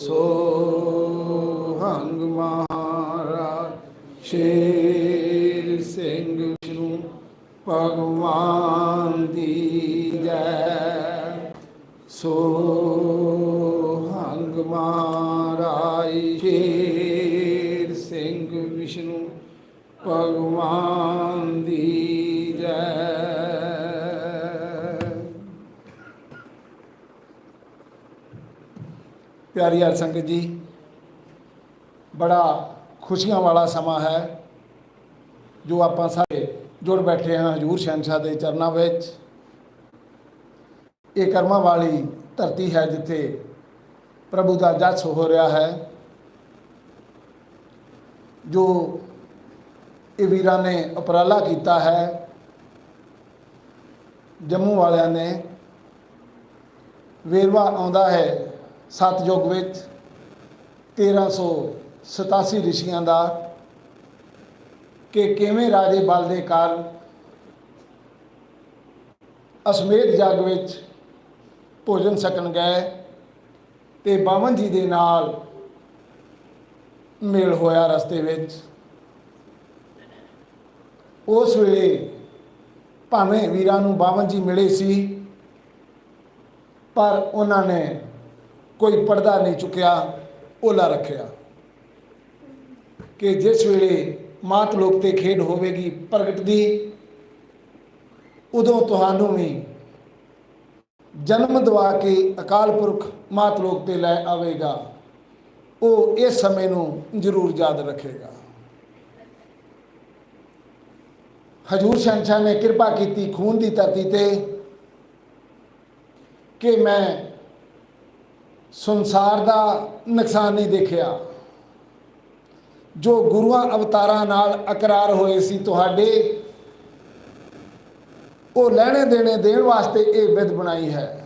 ਸੋ ਹੰਗ ਮਹਾਰਾਜ ਸ਼ੇਰ ਸਿੰਘ ਵਿਸ਼ਨੂੰ ਭਗਵਾਨ ਦੀ ਜੈ। ਸੋ ਪਿਆਰੀ ਹਰ ਸੰਗਤ ਜੀ, ਬੜਾ ਖੁਸ਼ੀਆਂ ਵਾਲਾ ਸਮਾਂ ਹੈ, ਜੋ ਆਪਾਂ ਸਾਰੇ ਜੁੜ ਬੈਠੇ ਹਾਂ ਹਜੂਰ ਸ਼ਹਿਨशाह ਦੇ ਚਰਨਾਂ ਵਿੱਚ। ਇਹ ਕਰਮਾਂ ਵਾਲੀ ਧਰਤੀ ਹੈ ਜਿੱਥੇ ਪ੍ਰਭੂ ਦਾ ਜਸ ਹੋ ਰਿਹਾ ਹੈ, ਜੋ ਇਹ ਵੀਰਾਂ ਨੇ ਉਪਰਾਲਾ ਕੀਤਾ ਹੈ, ਜੰਮੂ ਵਾਲਿਆਂ ਨੇ। ਵੇਰਵਾ ਆਉਂਦਾ ਹੈ ਸਤਯੁਗ ਵਿੱਚ 1387 ਰਿਸ਼ੀਆਂ ਦਾ ਕਿ ਕਿਵੇਂ ਰਾਜੇ ਬਲ ਦੇ ਕਾਰਨ ਅਸਮੇਧ ਜੱਗ ਵਿੱਚ ਭੋਜਨ ਸਕਣ ਗਏ ਤੇ ਬਾਵਨ ਜੀ ਦੇ ਨਾਲ ਮੇਲ ਹੋਇਆ ਰਸਤੇ ਵਿੱਚ। ਉਸ ਵੇਲੇ ਭਾਵੇਂ ਵੀਰਾਂ ਨੂੰ ਬਾਵਨ ਜੀ ਮਿਲੇ ਸੀ, ਪਰ ਉਹਨਾਂ ਨੇ ਕੋਈ ਪਰਦਾ ਨਹੀਂ ਚੁੱਕਿਆ, ਓਲਾ ਰੱਖਿਆ। ਕਿ ਜਿਸ ਵੇਲੇ ਮਾਤ ਲੋਕ ਤੇ ਖੇਡ ਹੋਵੇਗੀ ਪ੍ਰਗਟ ਦੀ, ਉਦੋਂ ਤੁਹਾਨੂੰ ਵੀ ਜਨਮ ਦਵਾ ਕੇ ਅਕਾਲ ਪੁਰਖ ਮਾਤ ਲੋਕ ਤੇ ਲੈ ਆਵੇਗਾ। ਉਹ ਇਸ ਸਮੇਂ ਨੂੰ ਜ਼ਰੂਰ ਯਾਦ ਰੱਖੇਗਾ। ਹਜੂਰ ਸ਼ਹਿਨशाह ਨੇ ਕਿਰਪਾ ਕੀਤੀ ਖੂਨ ਦੀ ਧਰਤੀ ਤੇ ਕਿ ਮੈਂ ਸੰਸਾਰ ਦਾ ਨੁਕਸਾਨ ਨਹੀਂ ਦੇਖਿਆ। ਜੋ ਗੁਰੂਆਂ ਅਵਤਾਰਾਂ ਨਾਲ ਇਕਰਾਰ ਹੋਏ ਸੀ, ਤੁਹਾਡੇ ਉਹ ਲੈਣੇ ਦੇਣੇ ਦੇਣ ਵਾਸਤੇ ਇਹ ਵਿਦ ਬਣਾਈ ਹੈ।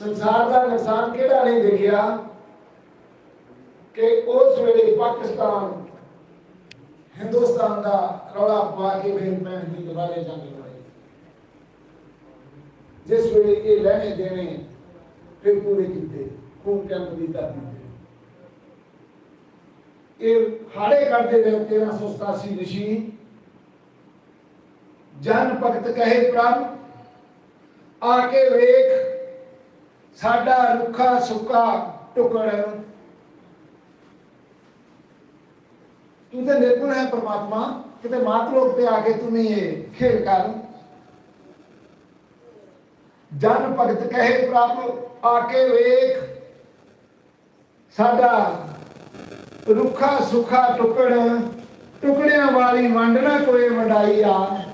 ਸੰਸਾਰ ਦਾ ਨੁਕਸਾਨ ਕਿਹੜਾ ਨਹੀਂ ਦੇਖਿਆ ਕਿ ਉਸ ਵੇਲੇ ਪਾਕਿਸਤਾਨ, ਹਿੰਦੁਸਤਾਨ ਦਾ ਰੌਲਾ ਪਾ ਕੇ ਫਿਰ ਪੈਣ ਦੀ ਦੁਬਾਰੇ ਜੰਗ ਜਿਸ ਵੇਲੇ ਇਹ ਲੈਣੇ ਦੇਣੇ, ਫਿਰ ਪੂਰੇ ਕੀਤੇ, ਖੂਨ ਕੈਂਪ ਦੀ ਧਰਤੀ ਤੇ। ਇਹ ਹਾੜੇ ਕਰਦੇ ਰਹੇ 1387 ਰਿਸ਼ੀ। ਜਨ ਭਗਤ ਕਹੇ ਪ੍ਰਭ ਆ ਕੇ ਵੇਖ, ਸਾਡਾ ਰੁੱਖਾ ਸੁੱਕਾ ਟੁਕੜ। ਤੂੰ ਤੇ ਨਿਰਗੁਣ ਹੈ ਪ੍ਰਮਾਤਮਾ, ਕਿਤੇ ਮਾਤ ਲੋਕ ਤੇ ਆ ਕੇ ਤੂੰ ਨਹੀਂ ਇਹ ਖੇਡ ਕਰ। ਜਨ ਭਗਤ ਕਹੇ ਪ੍ਰਭ ਆ ਕੇ ਵੇਖ। ਸਾਡਾ ਰੁੱਖਾ ਸੁੱਖਾ ਟੁਕੜ ਟੁਕੜਿਆਂ ਵਾਲੀ ਵੰਡ ਕੋਈ ਵੰਡਾਈ ਆ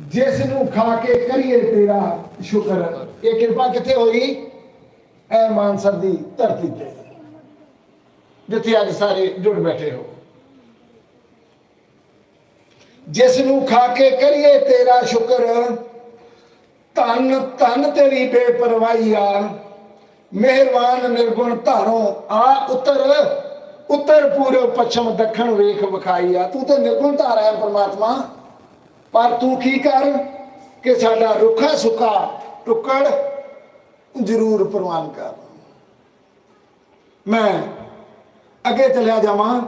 ਜਿਸ ਨੂੰ ਖਾ ਕੇ ਕਰੀਏ ਤੇਰਾ ਸ਼ੁਕਰ। ਇਹ ਕਿਰਪਾ ਕਿੱਥੇ ਹੋਈ? ਐ ਮਾਨਸਰ ਦੀ ਧਰਤੀ ਤੇ। ਜਿੱਥੇ ਅੱਜ ਸਾਰੇ ਜੁੜ ਬੈਠੇ ਹੋ। ਜਿਸ ਨੂੰ ਖਾ ਕੇ ਕਰੀਏ ਤੇਰਾ ਸ਼ੁਕਰ ਧੰਨ ਧੰਨ ਤੇਰੀ ਬੇਪਰਵਾਹੀ ਆ। ਮਿਹਰਬਾਨ, ਨਿਰਗੁਣ ਧਾਰੋਂ ਆ ਉੱਤਰ ਉੱਤਰ ਪੂਰਬ ਪੱਛਮ, ਦੱਖਣ ਵੇਖ ਵਿਖਾਈ ਆ। ਤੂੰ ਤੇ ਨਿਰਗੁਣ ਧਾਰਾ ਹੈ ਪ੍ਰਮਾਤਮਾ। ਪਰ ਤੂੰ ਕੀ ਕਰ ਕਿ ਸਾਡਾ ਰੁੱਖਾ ਸੁੱਕਾ? ਟੁੱਕੜ ਜ਼ਰੂਰ ਪ੍ਰਵਾਨ ਕਰ। ਮੈਂ ਅੱਗੇ ਚਲਿਆ ਜਾਵਾਂ।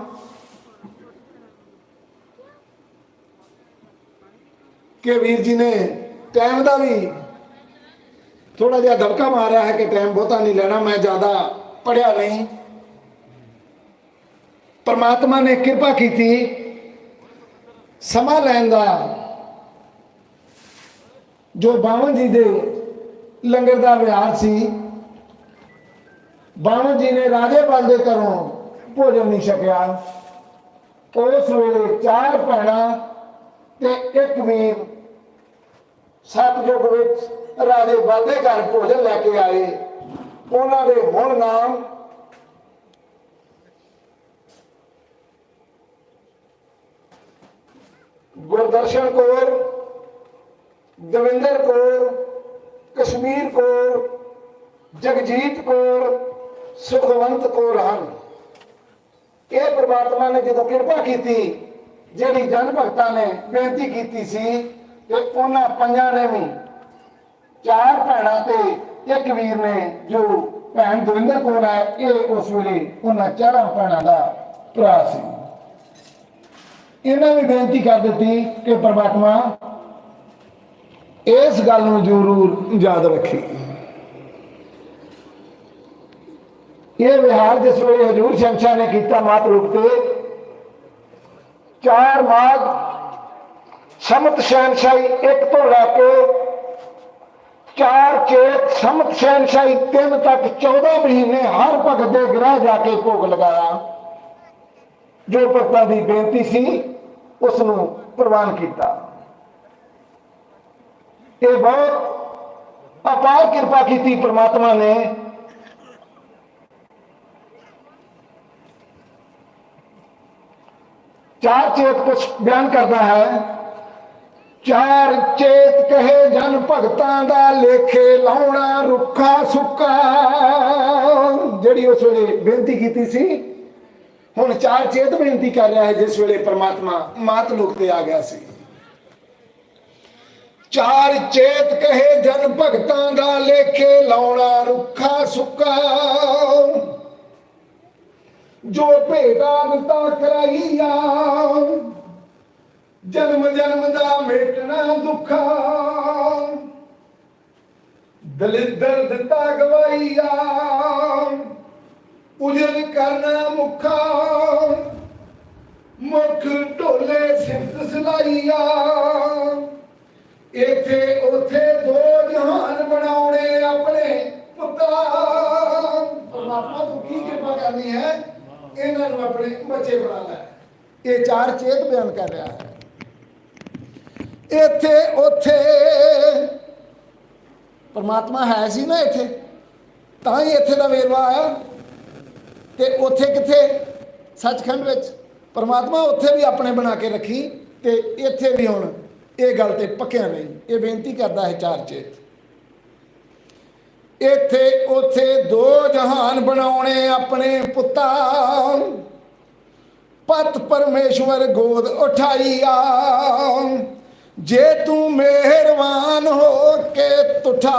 ਕਿ ਵੀਰ ਜੀ ਨੇ ਟਾਈਮ ਦਾ ਵੀ ਥੋੜਾ ਜਿਹਾ ਦਬਕਾ ਮਾਰਿਆ ਹੈ ਕਿ ਟਾਈਮ ਬਹੁਤਾ ਨਹੀਂ ਲੈਣਾ, ਮੈਂ ਜ਼ਿਆਦਾ ਪੜਿਆ ਨਹੀਂ। ਪਰਮਾਤਮਾ ਨੇ ਕਿਰਪਾ ਕੀਤੀ, ਸਮਾਂ ਲੈਣ ਦਾ ਜੋ ਬਾਵਨ ਜੀ ਦੇ ਲੰਗਰ ਦਾ ਵਿਹਾਰ ਸੀ ਬਾਵਨ ਜੀ ਨੇ ਰਾਜੇ ਬਲ ਦੇ ਘਰੋਂ ਭੋਜਨ ਨਹੀਂ ਛਕਿਆ। ਉਸ ਵੇਲੇ ਚਾਰ ਭੈਣਾਂ ਤੇ ਇੱਕ ਵੀਰ ਸਤਜੁਗ ਵਿੱਚ ਰਾਜੇ ਬਲ ਦੇ ਘਰ ਭੋਜਨ ਲੈ ਕੇ ਆਏ। ਉਹਨਾਂ ਦੇ ਹੁਣ ਨਾਮ ਗੁਰਦਰਸ਼ਨ ਕੌਰ, ਦਵਿੰਦਰ ਕੌਰ, ਕਸ਼ਮੀਰ ਕੌਰ, ਜਗਜੀਤ ਕੌਰ, ਸੁਖਵੰਤ ਕੌਰ ਹਨ। ਇਹ ਪ੍ਰਮਾਤਮਾ ਨੇ ਜਦੋਂ ਕਿਰਪਾ ਕੀਤੀ, ਜਿਹੜੀ ਜਨ ਭਗਤਾਂ ਨੇ ਬੇਨਤੀ ਕੀਤੀ ਸੀ ਕਿ ਉਹਨਾਂ ਪੰਜਾਂ ਨੇ ਵੀ ਚਾਰ ਭੈਣਾਂ ਤੇ ਇੱਕ ਵੀਰ ਨੇ ਜੋ ਭੈਣ ਦਵਿੰਦਰ ਕੌਰ ਹੈ ਇਹ ਉਸ ਵੇਲੇ ਉਹਨਾਂ ਚਾਰਾਂ ਭੈਣਾਂ ਦਾ ਭਰਾ ਸੀ। ਇਹਨਾਂ ਵੀ ਬੇਨਤੀ ਕਰ ਦਿੱਤੀ ਕਿ ਪ੍ਰਮਾਤਮਾ ਇਸ ਗੱਲ ਨੂੰ ਜ਼ਰੂਰ ਯਾਦ ਰੱਖੀ। ਇਹ ਵਿਹਾਰ ਜਿਸ ਵੇਲੇ ਹਜੂਰ ਸ਼ਮਸ਼ਾ ਨੇ ਕੀਤਾ ਮਾਤ ਰੂਪ ਤੇ, ਚਾਰ ਮਾਗ ਸਮਤ ਸ਼ਹਿਨਸ਼ਾਹੀ ਇੱਕ ਤੋਂ ਲੈ ਕੇ ਚਾਰ ਚੇਤ ਸਮਤ ਸ਼ਹਿਨਸ਼ਾਹੀ ਤਿੰਨ ਤੱਕ 14 ਮਹੀਨੇ ਹਰ ਭਗਤ ਦੇ ਗ੍ਰਹਿ ਜਾ ਕੇ ਭੋਗ ਲਗਾਇਆ। ਜੋ ਭਗਤਾਂ ਦੀ ਬੇਨਤੀ ਸੀ ਉਸ ਨੂੰ ਪ੍ਰਵਾਨ ਕੀਤਾ। ਇਹ ਬਹੁਤ ਅਪਾਰ ਕਿਰਪਾ ਕੀਤੀ ਪ੍ਰਮਾਤਮਾ ਨੇ। ਚਾਰ ਚੇਤ ਕੁਛ ਬਿਆਨ ਕਰਦਾ ਹੈ। ਚਾਰ ਚੇਤ ਕਹੇ ਜਨ ਭਗਤਾਂ ਦਾ ਲੇਖੇ ਲਾਉਣਾ ਰੁੱਖਾ ਸੁੱਕਾ। ਜਿਹੜੀ ਉਸ ਵੇਲੇ ਬੇਨਤੀ ਕੀਤੀ ਸੀ, ਹੁਣ ਚਾਰ ਚੇਤ ਬੇਨਤੀ ਕਰ ਰਿਹਾ ਹੈ, ਜਿਸ ਵੇਲੇ ਪ੍ਰਮਾਤਮਾ ਮਾਤ ਲੋਕ ਤੇ ਆ ਗਿਆ ਸੀ। ਚਾਰ ਚੇਤ ਕਹੇ ਜਨ ਭਗਤਾਂ ਦਾ ਲੇਖੇ ਲਾਉਣਾ ਰੁੱਖਾ ਸੁੱਕਾ। ਜੋ ਭੇਟਾ ਦਿੱਤਾ ਕਰਾਈਆ ਜਨਮ ਜਨਮ ਦਾ ਮੇਟਣਾ ਦੁੱਖਾ। ਦਲਿੱਦਰ ਦਿੱਤਾ ਗਵਾਈਆ ਉਜਲ ਕਰਨਾ ਮੁਖਾ। ਮੁਖ ਢੋਲੇ ਸਿਫਤ ਸਲਾਈਆ। ਇਥੇ ਉਥੇ ਦੋ ਜਹਾਨ ਬਣਾਉਣੇ ਆਪਣੇ ਪੁੱਤਾਂ। ਪਰਮਾਤਮਾ ਤੂੰ ਕੀ ਕਿਰਪਾ ਕਰਨੀ ਹੈ? ਇਹਨਾਂ ਨੂੰ ਆਪਣੇ ਬੱਚੇ ਬਣਾ ਲੈ। ਇਹ ਚਾਰ ਚੇਤ ਬਿਆਨ ਕਰ ਰਿਹਾ ਹੈ। ਇੱਥੇ, ਉੱਥੇ। ਪਰਮਾਤਮਾ ਹੈ ਸੀ ਨਾ ਇੱਥੇ। ਤਾਂ ਹੀ ਇੱਥੇ ਦਾ ਵੇਰਵਾ ਆਇਆ। ਤੇ ਉੱਥੇ ਕਿੱਥੇ? ਸੱਚਖੰਡ ਵਿੱਚ। ਪਰਮਾਤਮਾ ਉੱਥੇ ਵੀ ਆਪਣੇ ਬਣਾ ਕੇ ਰੱਖੀ ਤੇ ਇੱਥੇ ਵੀ ਹੁਣ ਇਹ ਗੱਲ ਤੇ ਪੱਕਿਆ ਨਹੀਂ। ਇਹ ਬੇਨਤੀ ਕਰਦਾ ਹੈ ਚਾਰ ਚੇਤ। ਇੱਥੇ, ਉਥੇ ਦੋ ਜਹਾਨ ਬਣਾਉਣੇ ਆਪਣੇ ਪੁੱਤਾ। ਪਤ ਪਰਮੇਸ਼ਵਰ ਗੋਦ ਉਠਾਈਆ ਜੇ ਤੂੰ ਮਿਹਰਬਾਨ ਹੋ ਕੇ ਤੁਠਾ,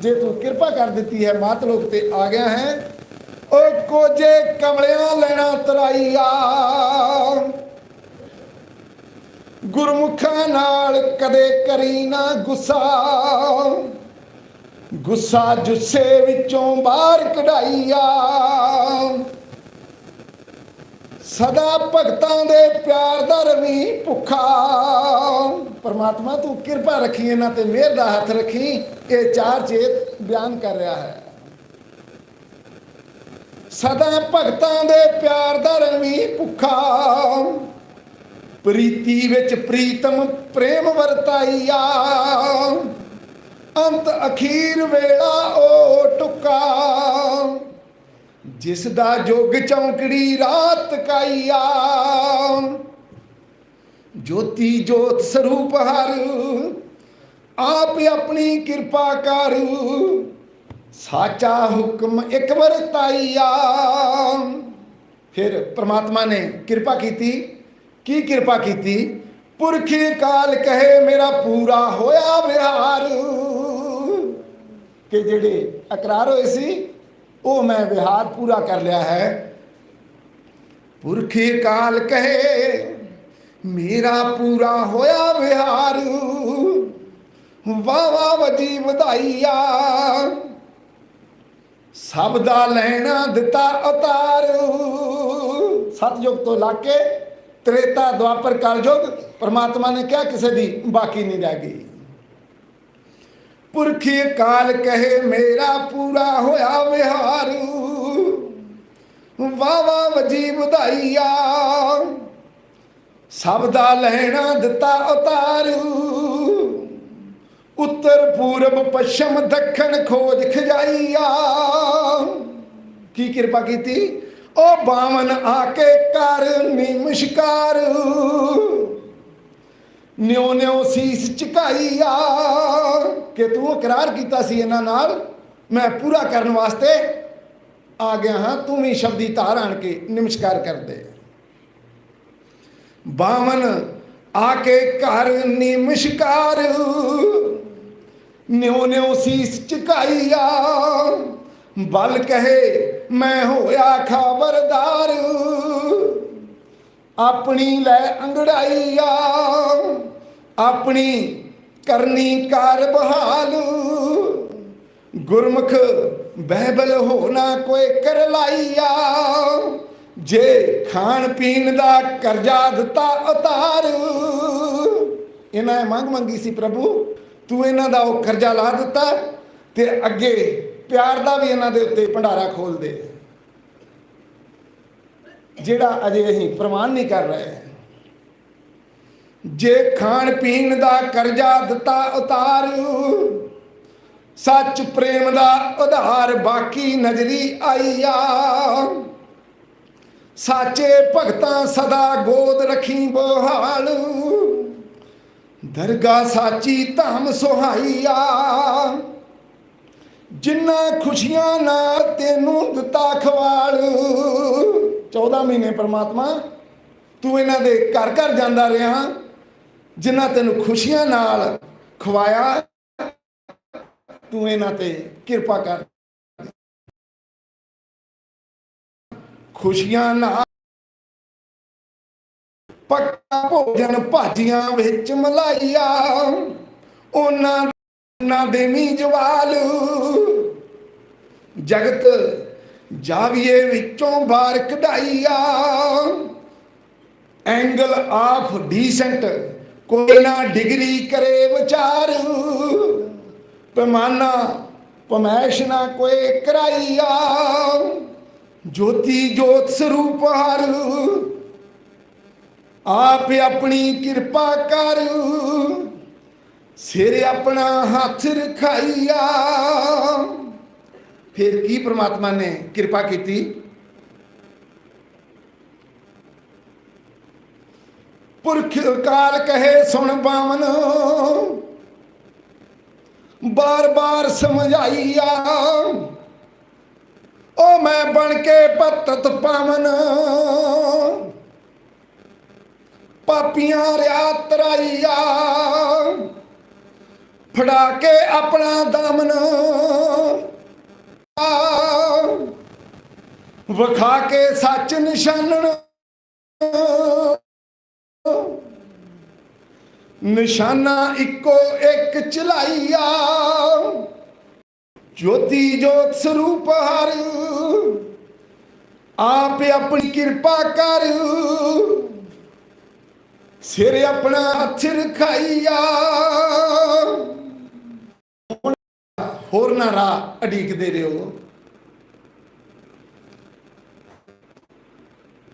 ਜੇ ਤੂੰ ਕਿਰਪਾ ਕਰ ਦਿੱਤੀ ਹੈ ਮਾਤ ਲੋਕ ਤੇ ਆ ਗਿਆ ਹੈ ਓ ਕੋਜੇ ਕਮਲਿਆਂ ਲੈਣਾ ਤਰਾਈਆ। ਗੁਰਮੁਖਾਂ ਨਾਲ ਕਦੇ ਕਰੀ ਨਾ ਗੁੱਸਾ ਗੁੱਸਾ ਜੁੱਸੇ ਵਿੱਚੋਂ ਬਾਹਰ ਕਢਾਈਆ। ਸਦਾ ਭਗਤਾਂ ਦੇ ਪਿਆਰ ਦਾ ਰਵੀ ਭੁੱਖਾ। ਪਰਮਾਤਮਾ, ਤੂੰ ਕਿਰਪਾ ਰੱਖੀ, ਇਹਨਾਂ ਤੇ ਮਿਹਰ ਦਾ ਹੱਥ ਰੱਖੀ। ਇਹ ਚਾਰ ਚੇਤ ਬਿਆਨ ਕਰ ਰਿਹਾ ਹੈ। ਸਦਾ ਭਗਤਾਂ ਦੇ ਪਿਆਰ ਦਾ ਰਵੀ ਭੁੱਖਾ। ਪ੍ਰੀਤੀ ਵਿੱਚ ਪ੍ਰੀਤਮ ਪ੍ਰੇਮ ਵਰਤਾਈਆ। ਅੰਤ ਅਖੀਰ ਵੇਲਾ ਓ ਟੁਕਾ। ਜਿਸ ਦਾ ਜੋਗ ਚੌਂਕੜੀ ਰਾਤ ਕਾਈਆ ਜੋਤੀ ਜੋਤ ਸਰੂਪ ਹਰ, ਆਪ ਆਪਣੀ ਕਿਰਪਾ ਕਰ। ਸਾਚਾ ਹੁਕਮ ਇੱਕ ਵਰਤਾਈਆ ਫਿਰ ਪ੍ਰਮਾਤਮਾ ਨੇ ਕਿਰਪਾ ਕੀਤੀ। ਕੀ ਕਿਰਪਾ ਕੀਤੀ? ਪੁਰਖੀ ਕਾਲ ਕਹੇ ਮੇਰਾ ਪੂਰਾ ਹੋਇਆ ਵਿਹਾਰ। ਕਿ ਜਿਹੜੇ ਇਕਰਾਰ ਹੋਏ ਸੀ ਉਹ ਮੈਂ ਵਿਹਾਰ ਪੂਰਾ ਕਰ ਲਿਆ ਹੈ। ਪੁਰਖੇ ਕਾਲ ਕਹੇ, ਮੇਰਾ ਪੂਰਾ ਹੋਇਆ ਵਿਹਾਰ। ਵਾ ਵਾ ਵਜੀ ਵਧਾਈਆ। ਸਭ ਦਾ ਲੈਣਾ ਦਿੱਤਾ ਅਤਾਰ ਸਤਜੁਗ ਤੋਂ ਲਾ ਕੇ ਤ੍ਰੇਤਾ ਦੁਆਪਰ ਕਲਯੁਗ, ਪ੍ਰਮਾਤਮਾ ਨੇ ਕਿਹਾ ਕਿਸੇ ਦੀ ਬਾਕੀ ਨਹੀਂ ਰਹਿ ਗਈ। ਪੁਰਖੀ ਕਾਲ ਕਹੇ, ਮੇਰਾ ਪੂਰਾ ਹੋਇਆ ਵਿਹਾਰੂ। ਵਾ ਵਾ ਵਜੀ ਵਧਾਈਆ। ਸਭ ਦਾ ਲੈਣਾ ਦਿੱਤਾ ਉਤਾਰੂ। ਉੱਤਰ ਪੂਰਬ ਪੱਛਮ ਦੱਖਣ ਖੋਜ ਖਜਾਈਆ। ਕੀ ਕਿਰਪਾ ਕੀਤੀ? ਉਹ ਬਾਵਨ ਆ ਕੇ ਕਰ ਮੁਸਕਾਰੂ। ਨਿਉ ਨਿਉ ਸੀਸ ਝੁਕਾਈਆ। ਕਿ ਤੂੰ ਇਕਰਾਰ ਕੀਤਾ ਸੀ ਇਹਨਾਂ ਨਾਲ? ਮੈਂ ਪੂਰਾ ਕਰਨ ਵਾਸਤੇ ਆ ਗਿਆ ਹਾਂ, ਤੂੰ ਵੀ ਸ਼ਬਦੀ ਧਾਰ ਆਣ ਕੇ ਨਮਸਕਾਰ ਕਰਦੇ ਬਾਵਨ ਆ ਕੇ ਘਰ ਨਿਮਸ਼ਕਾਰ। ਨਿਉ ਨਿਉ ਸੀਸ ਝੁਕਾਈਆ। ਬਲ ਕਹੇ, ਮੈਂ ਹੋਇਆ ਖਬਰਦਾਰ। ਆਪਣੀ ਲੈ ਅੰਗੜਾਈਆ। ਆਪਣੀ ਕਰਨੀ ਕਾਰ ਬਹਾਲ। ਗੁਰਮੁਖ ਬਹਿਬਲ ਹੋਣਾ ਕੋਈ ਕਰ ਲਾਈਆ ਜੇ ਖਾਣ ਪੀਣ ਦਾ ਕਰਜ਼ਾ ਦਿੱਤਾ ਉਤਾਰ। ਇਹਨਾਂ ਨੇ ਮੰਗ ਮੰਗੀ ਸੀ ਪ੍ਰਭੂ, ਤੂੰ ਇਹਨਾਂ ਦਾ ਉਹ ਕਰਜ਼ਾ ਲਾ ਦਿੱਤਾ ਤੇ ਅੱਗੇ ਪਿਆਰ ਦਾ ਵੀ ਇਹਨਾਂ ਦੇ ਉੱਤੇ ਭੰਡਾਰਾ ਖੋਲ ਦੇ। ਜਿਹੜਾ ਅਜੇ ਅਸੀਂ ਪ੍ਰਮਾਣ ਨਹੀਂ ਕਰ ਰਹੇ। ਜੇ ਖਾਣ ਪੀਣ ਦਾ ਕਰਜ਼ਾ ਦਿੱਤਾ ਉਤਾਰ, ਸੱਚ ਪ੍ਰੇਮ ਦਾ ਉਧਾਰ ਬਾਕੀ ਨਜ਼ਰੀ ਆਈਆ ਸਾਚੇ ਭਗਤਾਂ ਸਦਾ ਗੋਦ ਰੱਖੀ ਬਹਾਲ, ਦਰਗਾ ਸਾਚੀ ਧਾਮ ਸੁਹਾਈਆ ਜਿੰਨਾ ਖੁਸ਼ੀਆਂ ਨਾ ਤੈਨੂੰ ਦਿੱਤਾ ਖਵਾਲ। 14 ਮਹੀਨੇ ਪ੍ਰਮਾਤਮਾ, ਤੂੰ ਇਹਨਾਂ ਦੇ ਘਰ ਘਰ ਜਾਂਦਾ ਰਿਹਾ। ਜਿੰਨਾ ਤੈਨੂੰ ਖੁਸ਼ੀਆਂ ਨਾਲ ਖਵਾਇਆ, ਤੂੰ ਇਹਨਾਂ ਤੇ ਕਿਰਪਾ ਕਰ। ਖੁਸ਼ੀਆਂ ਨਾਲ ਪੱਕਾ ਭੋਜਨ ਭਾਜੀਆਂ ਵਿੱਚ ਮਲਾਈਆ ਉਹਨਾਂ ਨਾ ਦੇਵੀ ਜਵਾਲ। ਜਗਤ ਜਾਵੀਏ ਵਿੱਚੋਂ ਬਾਹਰ ਕਢਾਈਆ ਐਂਗਲ ਆਫ ਡੀਸੈਂਟ ਕੋਈ ਨਾ ਡਿਗਰੀ ਕਰੇ ਵਿਚਾਰ। ਪੈਮਾਨਾ ਪਮੈਸ਼ ਨਾ ਕੋਈ ਕਰਾਈਆ। ਜੋਤੀ ਜੋਤ ਸਰੂਪ ਹਰ। ਆਪ ਆਪਣੀ ਕਿਰਪਾ ਕਰ। ਸਿਰ ਆਪਣਾ ਹੱਥ ਰਖਾਈਆ। ਫਿਰ ਕੀ ਪ੍ਰਮਾਤਮਾ ਨੇ ਕਿਰਪਾ ਕੀਤੀ? ਪੁਰਖ ਕਾਲ ਕਹੇ ਸੁਣ ਪਾਵਨ ਬਾਰ ਬਾਰ ਸਮਝਾਈਆ। ਓ ਮੈਂ ਬਣ ਕੇ ਪਤਤ ਪਾਵਨ ਪਾਪੀਆਂ ਰਿਆ ਤਰਾਈਆ। ਫੜਾ ਕੇ ਆਪਣਾ ਦਮਨ। ਵਖਾ ਕੇ ਸੱਚ ਨਿਸ਼ਾਨਣ। ਨਿਸ਼ਾਨਾ ਇੱਕੋ ਇੱਕ ਚਲਾਈਆ। ਜੋਤੀ ਜੋਤ ਸਰੂਪ ਹਰ, ਆਪ ਆਪਣੀ ਕਿਰਪਾ ਕਰ। ਸਿਰ ਆਪਣਾ ਹੱਥ ਰਖਾਈਆ। ਹੋਰ ਨਾ ਰਾਹ ਅਡੀਕਦੇ ਰਹੋ।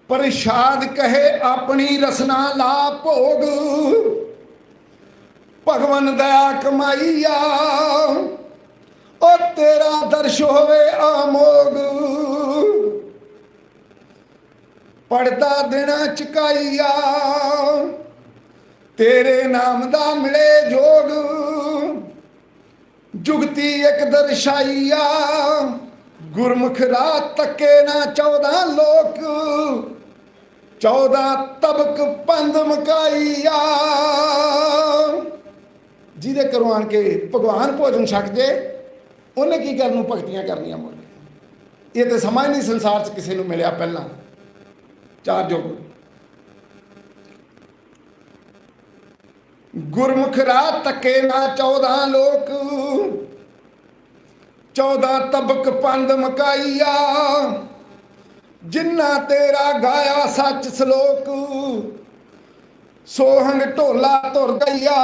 ਪ੍ਰਸ਼ਾਦ ਕਹੇ ਆਪਣੀ ਰਸਨਾ ਲਾ ਭੋਗ। ਭਗਵਨ ਦਇਆ ਕਮਾਈਆ ਓ ਤੇਰਾ ਦਰਸ਼ ਹੋਵੇ ਆਮੋਗ। ਪੜਦਾ ਦੇਣਾ ਚਕਾਈਆ, ਤੇਰੇ ਨਾਮ ਦਾ ਮਿਲੇ ਜੋਗ। ਜੁਗਤੀ ਇੱਕ ਦਰਸ਼ਾਈਆ, ਗੁਰਮੁਖ ਰਾਤ ਤੱਕੇ ਨਾ 14 ਲੋਕ। 14 ਤਬਕ ਪੰਦ ਮਕਾਈਆ। ਜਿਹਦੇ ਘਰੋਂ ਆਣ ਕੇ ਭਗਵਾਨ ਭੋਜਨ ਛਕ ਜੇ, ਉਹਨੇ ਕੀ ਕਰਨ ਨੂੰ ਭਗਤੀਆਂ ਕਰਨੀਆਂ ਮੁੱਲ ਇਹ ਤੇ ਸਮਾਂ ਹੀ ਨਹੀਂ ਸੰਸਾਰ 'ਚ ਕਿਸੇ ਨੂੰ ਮਿਲਿਆ ਪਹਿਲਾਂ। ਚਾਰ ਜੋਗ। ਗੁਰਮੁਖ ਰਾਤ ਤੱਕੇ ਨਾ 14 ਲੋਕ। 14 ਤਬਕ ਪੰਦ ਮਕਾਈਆ। ਜਿੰਨਾ ਤੇਰਾ ਗਾਇਆ ਸੱਚ ਸ਼ਲੋਕ, ਸੋਹਣ ਢੋਲਾ ਤੁਰ ਗਈਆ।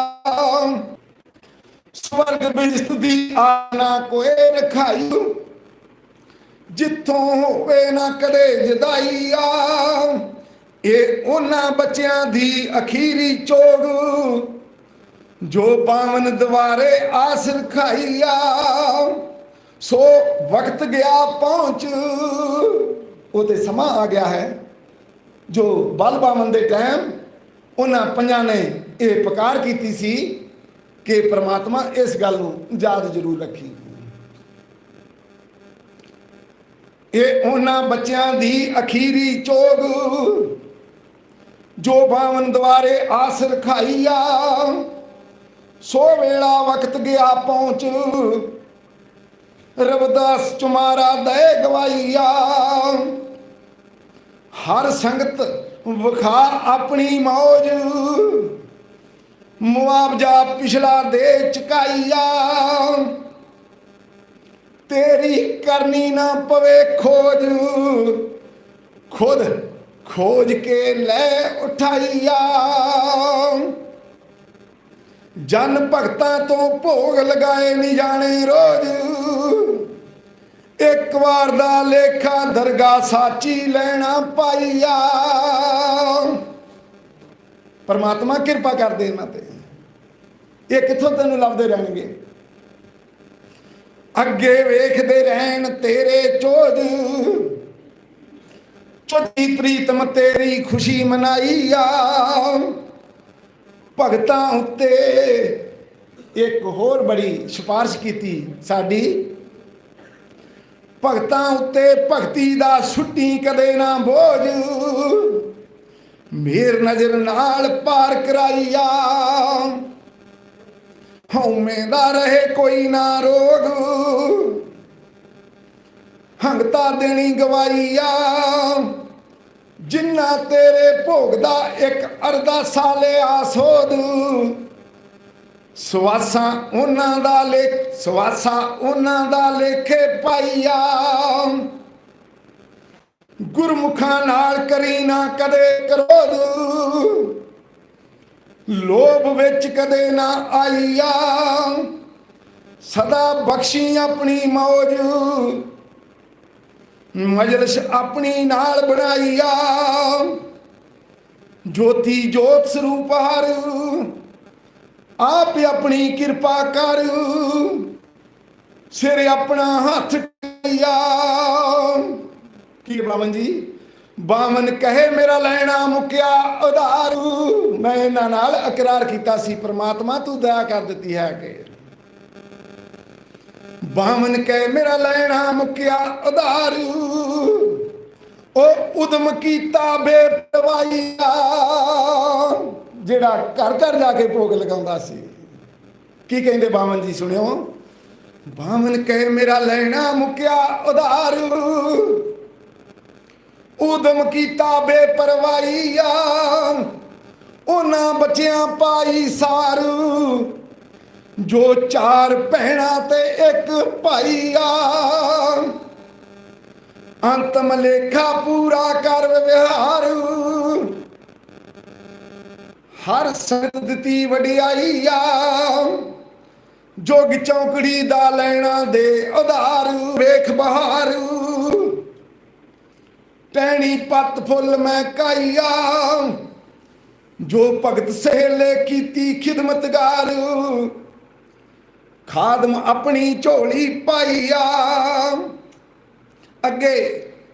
ਸਵਰਗ ਬਿਸਤ ਦੀ ਆਨਾ ਕੋਈ ਰਖਾਈ ਜਿੱਥੋਂ ਹੋਵੇ ਨਾ ਕਦੇ ਜਦਾਈਆ। ਇਹ ਉਹਨਾਂ ਬੱਚਿਆਂ ਦੀ ਅਖੀਰੀ ਚੋਗ, ਜੋ ਪਾਵਨ ਦਵਾਰੇ ਆਸ ਰਖਾਈਆ। ਸੋ ਵਕਤ ਗਿਆ ਪਹੁੰਚ ਉਹ ਤੇ ਸਮਾਂ ਆ ਗਿਆ ਹੈ, ਜੋ ਬਲ ਬਾਵਨ ਦੇ ਟਾਈਮ ਉਹਨਾਂ ਪੰਜਾਂ ਨੇ ਇਹ ਪੁਕਾਰ ਕੀਤੀ ਸੀ ਕਿ ਪ੍ਰਮਾਤਮਾ ਇਸ ਗੱਲ ਨੂੰ ਯਾਦ ਜ਼ਰੂਰ ਰੱਖੀ। ਇਹ ਉਹਨਾਂ ਬੱਚਿਆਂ ਦੀ ਅਖੀਰੀ ਚੋਗ, ਜੋ ਬਾਵਨ ਦੁਆਰੇ ਆਸ ਰਖਾਈਆ ਸੋ ਵੇਲਾ ਵਕਤ ਗਿਆ ਪਹੁੰਚ, ਰਵਦਾਸ ਚੁਮਾਰਾ ਦੇ ਗਵਾਈਆ। ਹਰ ਸੰਗਤ ਵਿਖਾ ਆਪਣੀ ਮੌਜ। ਮੁਆਵਜ਼ਾ ਪਿਛਲਾ ਦੇ ਚੁਕਾਈਆ। ਤੇਰੀ ਕਰਨੀ ਨਾ ਪਵੇ ਖੋਜ। ਖੁਦ ਖੋਜ ਕੇ ਲੈ ਉਠਾਈਆ। ਜਨ ਭਗਤਾਂ ਤੋਂ ਭੋਗ ਲਗਾਏ ਨਹੀਂ ਜਾਣੇ ਰੋਜ਼। ਇੱਕ ਵਾਰ ਦਾ ਲੇਖਾ ਦਰਗਾ ਸਾਚੀ ਲੈਣਾ ਪਾਈਆ ਪਰਮਾਤਮਾ ਕਿਰਪਾ ਕਰਦੇ ਇਹਨਾਂ ਤੇ। ਇਹ ਕਿੱਥੋਂ ਤੈਨੂੰ ਲੱਭਦੇ ਰਹਿਣਗੇ? ਅੱਗੇ ਵੇਖਦੇ ਰਹਿਣ ਤੇਰੇ ਚੋਜ। ਚੋਦੀ ਪ੍ਰੀਤਮ ਤੇਰੀ ਖੁਸ਼ੀ ਮਨਾਈ ਆ। ਭਗਤਾਂ ਉੱਤੇ ਇੱਕ ਹੋਰ ਬੜੀ ਸਿਫਾਰਿਸ਼ ਕੀਤੀ ਸਾਡੀ ਭਗਤਾਂ ਉੱਤੇ ਭਗਤੀ ਦਾ ਛੁੱਟੀ ਕਦੇ ਨਾ ਬੋਝ। ਮੇਰ ਨਜ਼ਰ ਨਾਲ ਪਾਰ ਕਰਾਈਆ। ਹਉਮੈ ਦਾ ਰਹੇ ਕੋਈ ਨਾ ਰੋਗ। ਹੰਗਤਾ ਦੇਣੀ ਗਵਾਈਆ। ਜਿੰਨਾ ਤੇਰੇ ਭੋਗ ਦਾ ਇੱਕ ਅਰਦਾਸਾ ਲਿਆ ਸੋਧ। ਸਵਾਸਾਂ ਉਹਨਾਂ ਦਾ ਲੇਖ, ਸਵਾਸਾਂ ਉਹਨਾਂ ਦਾ ਲੇਖੇ ਪਾਈਆ। ਗੁਰਮੁਖਾਂ ਨਾਲ ਕਰੀ ਨਾ ਕਦੇ ਕਰੋਧ। ਲੋਭ ਵਿੱਚ ਕਦੇ ਨਾ ਆਈਆ। ਸਦਾ ਬਖਸ਼ੀ ਆਪਣੀ ਮੌਜ। ਮਜਲਿਸ ਆਪਣੀ ਨਾਲ ਬਣਾਈਆ। ਜੋਤੀ ਜੋਤ ਸਰੂਪ ਹਰ ਆਪ ਆਪਣੀ ਕਿਰਪਾ ਕਰ। ਸਿਰ ਆਪਣਾ ਹੱਥ ਕਈਆ ਕੀ ਬਲਾਵਨ ਜੀ? ਬਾਮਨ ਕਹੇ ਮੇਰਾ ਲੈਣਾ ਮੁਕਿਆ ਉਧਾਰ। ਮੈਂ ਇਹਨਾਂ ਨਾਲ ਇਕਰਾਰ ਕੀਤਾ ਸੀ, ਪ੍ਰਮਾਤਮਾ ਤੂੰ ਦਇਆ ਕਰ ਦਿੱਤੀ ਹੈ ਕਿ। ਬਾਮਨ ਕਹੇ ਮੇਰਾ ਲੈਣਾ ਮੁਕਿਆ ਉਧਾਰ। ਉਹ ਉਦਮ ਕੀਤਾ ਬੇਪਰਵਾਹੀਆ। ਜਿਹੜਾ ਘਰ ਘਰ ਜਾ ਕੇ ਭੋਗ ਲਗਾਉਂਦਾ ਸੀ। ਕੀ ਕਹਿੰਦੇ ਬਾਵਨ ਜੀ ਸੁਣਿਓ? ਬਾਮਨ ਕਹੇ, ਮੇਰਾ ਲੈਣਾ ਮੁਕਿਆ ਉਧਾਰ। ਉਦਮ ਕੀਤਾ ਬੇਪਰਵਾਹੀਆ ਉਹਨਾਂ ਬੱਚਿਆਂ ਪਾਈ ਸਾਰ। ਜੋ ਚਾਰ ਭੈਣਾਂ ਤੇ ਇੱਕ ਭਾਈਆ ਅੰਤਮ ਲੇਖਾ ਪੂਰਾ ਕਰ ਵਿਹਾਰੂ ਹਰ ਸੰਗਤ ਦਿੱਤੀ ਵਡਿਆਈਆ, ਜੋਗ ਚੌਕੜੀ ਦਾ ਲੈਣਾ ਦੇ ਉਧਾਰ, ਵੇਖ ਬਹਾਰ। ਟਹਿਣੀ ਪੱਤ ਫੁੱਲ ਮੈਂ ਕਾਈਆ ਜੋ ਭਗਤ ਸਹੇਲੇ ਕੀਤੀ ਖਿਦਮਤਗਾਰ ਖਾਦਮ ਆਪਣੀ ਝੋਲੀ ਪਾਈਆ, ਅੱਗੇ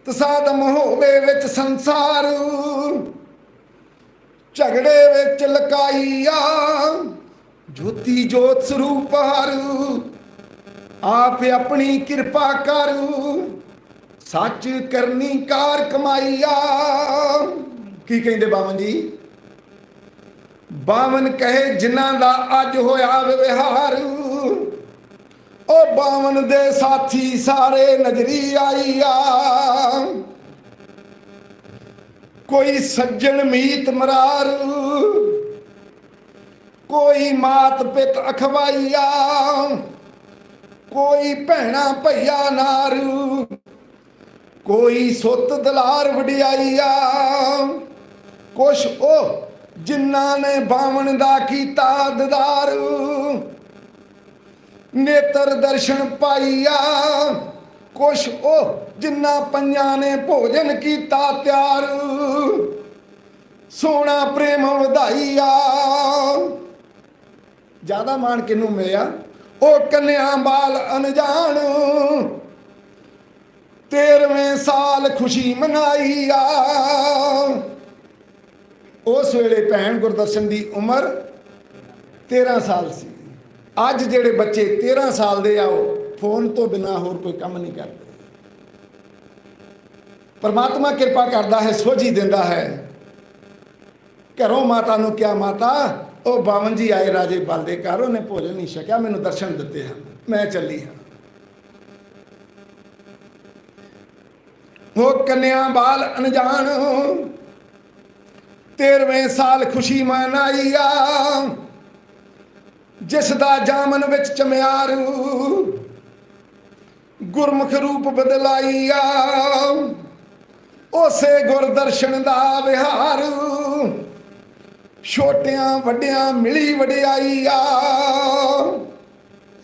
ਤਸਾਦਮ ਹੋਵੇ ਵਿੱਚ ਸੰਸਾਰ। ਝਗੜੇ ਵਿੱਚ ਲਕਾਈਆ। ਜੋਤੀ ਜੋਤ ਸਰੂਪ ਹਰ, ਆਪ ਆਪਣੀ ਕਿਰਪਾ ਕਰੂ। ਸੱਚ ਕਰਨੀ ਕਾਰ ਕਮਾਈਆ। ਕੀ ਕਹਿੰਦੇ ਬਾਵਨ ਜੀ? ਬਾਵਨ ਕਹੇ, ਜਿਨ੍ਹਾਂ ਦਾ ਅੱਜ ਹੋਇਆ ਵਿਵਹਾਰ। ਉਹ ਬਾਵਨ ਦੇ ਸਾਥੀ ਸਾਰੇ ਨਜ਼ਰੀ ਆਈਆ। ਕੋਈ ਸੱਜਣ ਮੀਤ ਮਰਾਰ, ਕੋਈ ਮਾਤ ਪਿਤ ਅਖਵਾਈਆ, ਕੋਈ ਭੈਣਾ ਭਈਆ ਨਾਰ, ਕੋਈ ਸੁੱਤ ਦਲਾਰ ਵਡਿਆਈਆ। ਕੁਛ ਉਹ ਜਿਨ੍ਹਾਂ ਨੇ ਬਾਵਣ ਦਾ ਕੀਤਾ ਦਦਾਰ, ਨੇਤਰ ਦਰਸ਼ਨ ਪਾਈਆ। ਕੁਛ ਉਹ ਜਿੰਨਾ ਪੰਜਾਂ ਨੇ ਭੋਜਨ ਕੀਤਾ ਤਿਆਰ। ਸੋਹਣਾ ਪ੍ਰੇਮ ਵਧਾਈਆ। ਜ਼ਿਆਦਾ ਮਾਣ ਕਿਨੂੰ ਮਿਲਿਆ? ਉਹ ਕੰਨਿਆ ਬਾਲ ਅਣਜਾਣ। ਤੇਰਵੇਂ ਸਾਲ ਖੁਸ਼ੀ ਮਨਾਈ ਆ ਉਸ ਵੇਲੇ ਭੈਣ ਗੁਰਦਰਸ਼ਨ ਦੀ ਉਮਰ 13 ਸਾਲ ਸੀ। ਅੱਜ ਜਿਹੜੇ ਬੱਚੇ 13 ਸਾਲ ਦੇ ਆ, ਉਹ ਫੋਨ ਤੋਂ ਬਿਨਾ ਹੋਰ ਕੋਈ ਕੰਮ ਨਹੀਂ ਕਰਦੇ। ਪਰਮਾਤਮਾ ਕਿਰਪਾ ਕਰਦਾ ਹੈ, ਸੋਝੀ ਦਿੰਦਾ ਹੈ। ਘਰੋਂ ਮਾਤਾ ਨੂੰ ਕਿਹਾ, ਮਾਤਾ, ਉਹ ਬਾਵਨ ਜੀ ਆਏ ਰਾਜੇ ਬਲਦੇ ਘਰ, ਉਹਨੇ ਭੋਜਨ ਨਹੀਂ ਛਕਿਆ, ਮੈਨੂੰ ਦਰਸ਼ਨ ਦਿੱਤੇ ਹਨ, ਮੈਂ ਚੱਲੀ ਹਾਂ। ਉਹ ਕੰਨਿਆ ਬਾਲ ਅਣਜਾਣ 13ਵੇਂ ਸਾਲ ਖੁਸ਼ੀ ਮਨਾਈ ਆ ਜਿਸ ਦਾ ਜਾਮਨ ਵਿੱਚ ਚਮਿਆਰੂ ਗੁਰਮੁਖ ਰੂਪ ਬਦਲਾਈ ਆ ਉਸੇ ਗੁਰਦਰਸ਼ਨ ਦਾ ਵਿਹਾਰ ਛੋਟਿਆਂ ਵੱਡਿਆਂ ਮਿਲੀ ਵਡਿਆਈ ਆ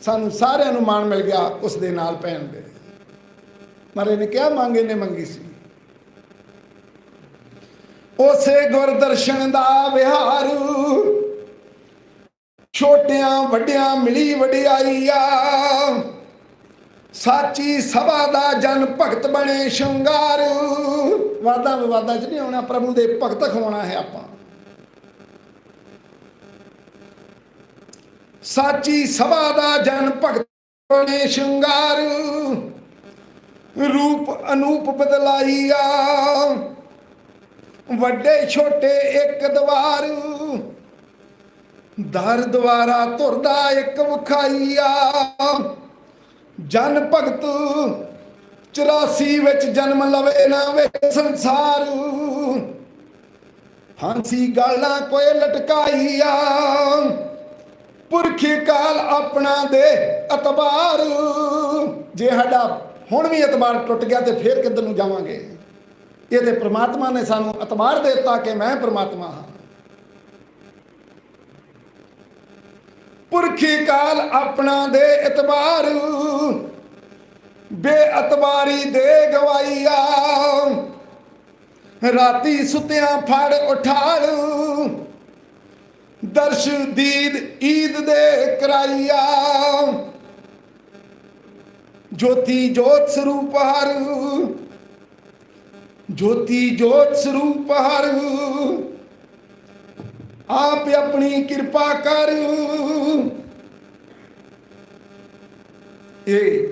ਸਾਨੂੰ ਸਾਰਿਆਂ ਨੂੰ ਮਾਣ ਮਿਲ ਗਿਆ ਉਸ ਦੇ ਨਾਲ ਪੈਣ ਦੇ। ਮਾਰੇ ਨੇ ਕਿਹਾ, ਮੰਗੇ ਨੇ ਮੰਗੀ ਸੀ। ਉਸੇ ਗੁਰਦਰਸ਼ਨ ਦਾ ਵਿਹਾਰ ਛੋਟਿਆਂ ਵੱਡਿਆਂ ਮਿਲੀ ਵਡਿਆਈ ਆ ਸਾਚੀ ਸਭਾ ਦਾ ਜਨ ਭਗਤ ਬਣੇ ਸ਼ਿੰਗਾਰ। ਵਾਦਾ ਵਿਵਾਦਾਂ 'ਚ ਨਹੀਂ ਆਉਣਾ, ਪ੍ਰਭੂ ਦੇ ਭਗਤ ਖਵਾਉਣਾ ਹੈ ਆਪਾਂ। ਸਾਚੀ ਸਭਾ ਦਾ ਜਨ ਭਗਤ ਬਣੇ ਸ਼ਿੰਗਾਰ। ਰੂਪ ਅਨੂਪ ਬਦਲਾਈਆ। ਵੱਡੇ ਛੋਟੇ ਇੱਕ ਦਵਾਰ। ਦਰ ਦਵਾਰਾ ਤੁਰਦਾ ਇੱਕ ਵਿਖਾਈ ਜਨ ਭਗਤ 84 ਵਿੱਚ ਜਨਮ ਲਵੇ ਨਾ ਵੇ ਸੰਸਾਰ। ਹਾਂਸੀ ਗਾਲਾਂ ਕੋਈ ਲਟਕਾਈ ਆ ਪੁਰਖੀ ਕਾਲ ਆਪਣਾ ਦੇ ਅਤਬਾਰ ਜੇ ਸਾਡਾ ਹੁਣ ਵੀ ਅਤਬਾਰ ਟੁੱਟ ਗਿਆ ਤੇ ਫੇਰ ਕਿੱਧਰ ਨੂੰ ਜਾਵਾਂਗੇ? ਇਹ ਤੇ ਪ੍ਰਮਾਤਮਾ ਨੇ ਸਾਨੂੰ ਅਤਬਾਰ ਦੇ ਦਿੱਤਾ ਕਿ ਮੈਂ ਪ੍ਰਮਾਤਮਾ ਹਾਂ। ਪੁਰਖੀ ਕਾਲ ਆਪਣਾ ਦੇ ਇਤਬਾਰ। ਬੇਅਤਬਾਰੀ ਦੇ ਗਵਾਈਆ ਰਾਤੀ ਸੁਤਿਆਂ ਫੜ ਉਠਾਲ। ਦਰਸ਼ ਦੀਦ ਈਦ ਦੇ ਕਰਾਈਆ। ਜੋਤੀ ਜੋਤ ਸਰੂਪ ਹਰ। ਜੋਤੀ ਜੋਤ ਸਰੂਪ ਹਰ। ਆਪ ਆਪਣੀ ਕਿਰਪਾ ਕਰ। ਇਹ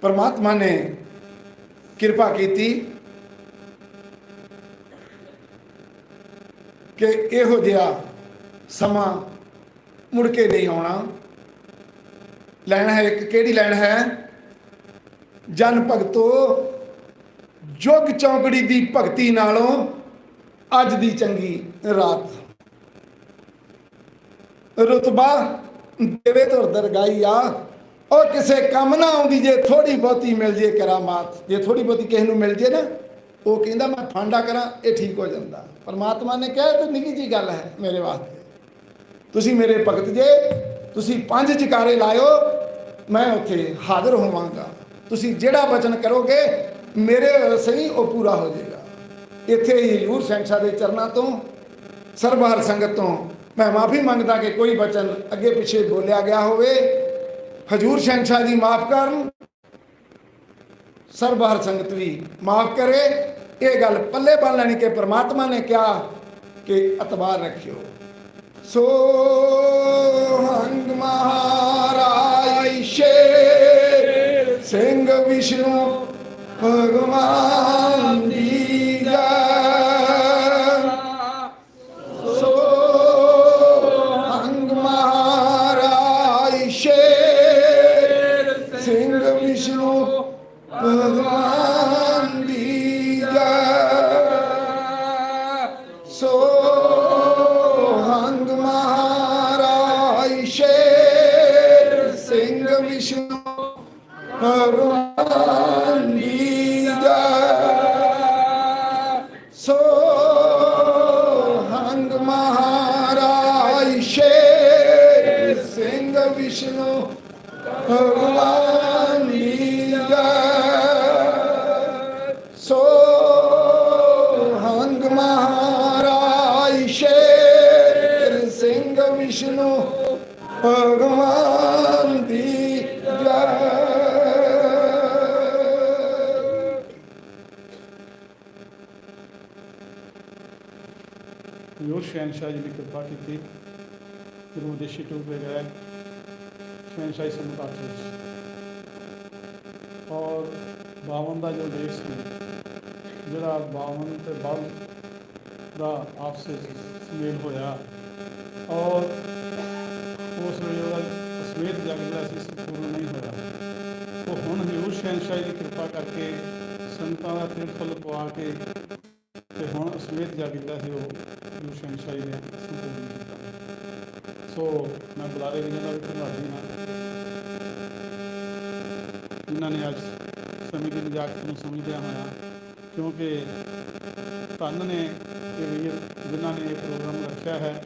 ਪਰਮਾਤਮਾ ਨੇ ਕਿਰਪਾ ਕੀਤੀ ਕਿ ਇਹੋ ਜਿਹਾ ਸਮਾਂ ਮੁੜ ਕੇ ਨਹੀਂ ਆਉਣਾ। ਲੈਣ ਹੈ ਇੱਕ, ਕਿਹੜੀ ਲੈਣ ਹੈ? ਜਨ ਭਗਤੋ, ਜੁਗ ਚੌਂਕੜੀ ਦੀ ਭਗਤੀ ਨਾਲੋਂ ਅੱਜ ਦੀ ਚੰਗੀ ਰਾਤ। ਰੁਤਬਾ ਦੇਵੇ ਤੁਰ ਦਰਗਾਈ ਆ। ਉਹ ਕਿਸੇ ਕੰਮ ਨਾ ਆਉਂਦੀ, ਜੇ ਥੋੜੀ ਬਹੁਤੀ ਮਿਲ ਜੇ ਕਰਾਮਾਤ। ਜੇ ਥੋੜੀ ਬਹੁਤੀ ਕਿਸੇ ਨੂੰ ਮਿਲ ਜੇ ਨਾ, ਉਹ ਕਹਿੰਦਾ, ਮੈਂ ਫਾਂਡਾ ਕਰਾਂ, ਇਹ ਠੀਕ ਹੋ ਜਾਂਦਾ। ਪਰਮਾਤਮਾ ਨੇ ਕਿਹਾ, ਇਹ ਤਾਂ ਨਿੱਕੀ ਜੀ ਗੱਲ ਹੈ ਮੇਰੇ ਵਾਸਤੇ। ਤੁਸੀਂ ਮੇਰੇ ਭਗਤ ਜੇ, ਤੁਸੀਂ ਪੰਜ ਜਕਾਰੇ ਲਾਇਓ, ਮੈਂ ਉੱਥੇ ਹਾਜ਼ਰ ਹੋਵਾਂਗਾ। ਤੁਸੀਂ ਜਿਹੜਾ ਬਚਨ ਕਰੋਗੇ, ਮੇਰੇ ਸਹੀ ਉਹ ਪੂਰਾ ਹੋ ਜਾਏਗਾ। ਇੱਥੇ ਹੀ ਹਜ਼ੂਰ ਸਿੰਘ ਸਾਹਿਬ ਦੇ ਚਰਨਾਂ ਤੋਂ, ਸਰਬਹਰ ਸੰਗਤ ਤੋਂ ਮੈਂ ਮਾਫੀ ਮੰਗਦਾ ਕਿ ਕੋਈ ਬਚਨ ਅੱਗੇ ਪਿੱਛੇ ਬੋਲਿਆ ਗਿਆ ਹੋਵੇ ਹਜੂਰ ਸ਼ਹਿਨशाह ਜੀ ਮਾਫ ਕਰਨ ਸਰਬਹਰ ਸੰਗਤ ਵੀ ਮਾਫ ਕਰੇ ਇਹ ਗੱਲ ਪੱਲੇ ਬੰਨ ਲੈਣੀ ਕਿ ਪ੍ਰਮਾਤਮਾ ਨੇ ਕਿਹਾ ਕਿ ਅਤਬਾਰ ਰੱਖਿਓ ਸੋ ਹੰਗ ਮਹਾਰਾਜ ਸ਼ੇਰ ਸਿੰਘ ਵਿਸ਼ਨੂੰ ਭਗਵਾਨ ਦੀ ਜੈ ਹਜ਼ੂਰ ਸ਼ਹਿਨशाह ਜੀ ਦੀ ਕਿਰਪਾ ਕੀਤੀ, ਗੁਰੂ ਦੇਸ਼ੀ ਟੂਰ ਤੇ ਗਏ ਸ਼ਹਿਨशाह ਸਾਨੂੰ ਕਾਟੇ ਔਰ 52 ਦਾ ਜੋ ਦੇਸ਼ ਸੀ, ਜਿਹੜਾ 52 ਤੇ 52 ਦਾ ਆਪਸੇ ਸੁਮੇਲ ਹੋਇਆ, ਔਰ ਉਸ ਵੇਲੇ ਉਹਦਾ ਅਸਮੇਤ ਜਾ ਜਿਹੜਾ ਸੀ ਸੰਪੂਰਨ ਨਹੀਂ ਹੋਇਆ। ਉਹ ਹੁਣ ਹਜ਼ੂਰ ਸ਼ਹਿਨशाह ਦੀ ਕਿਰਪਾ ਕਰਕੇ ਸੰਤਾਂ ਦਾ ਤੀਰਥ ਫਲ ਪਵਾ ਕੇ ਤੇ ਹੁਣ ਅਸਮੇਤ ਜਾ ਜਿਹੜਾ ਉਹ। ਹਜ਼ੂਰ ਸ਼ਹਿਨਸ਼ਾਹੀ ਨੇ ਸੰਪੂਰਨ ਕੀਤਾ ਸੋ ਮੈਂ ਬੁਲਾਰੇ ਵੀਰਾਂ ਦਾ ਵੀ ਧੰਨਵਾਦੀ ਹਾਂ। ਜਿਨ੍ਹਾਂ ਨੇ ਅੱਜ ਸਮੇਂ ਦੀ ਨਜਾਕਤ ਨੂੰ ਸਮਝਦਿਆਂ ਹੋਇਆ ਕਿਉਂਕਿ ਧੰਨ ਨੇ ਇਹ ਵੀਰ, ਜਿਨ੍ਹਾਂ ਨੇ ਇਹ ਪ੍ਰੋਗਰਾਮ ਰੱਖਿਆ ਹੈ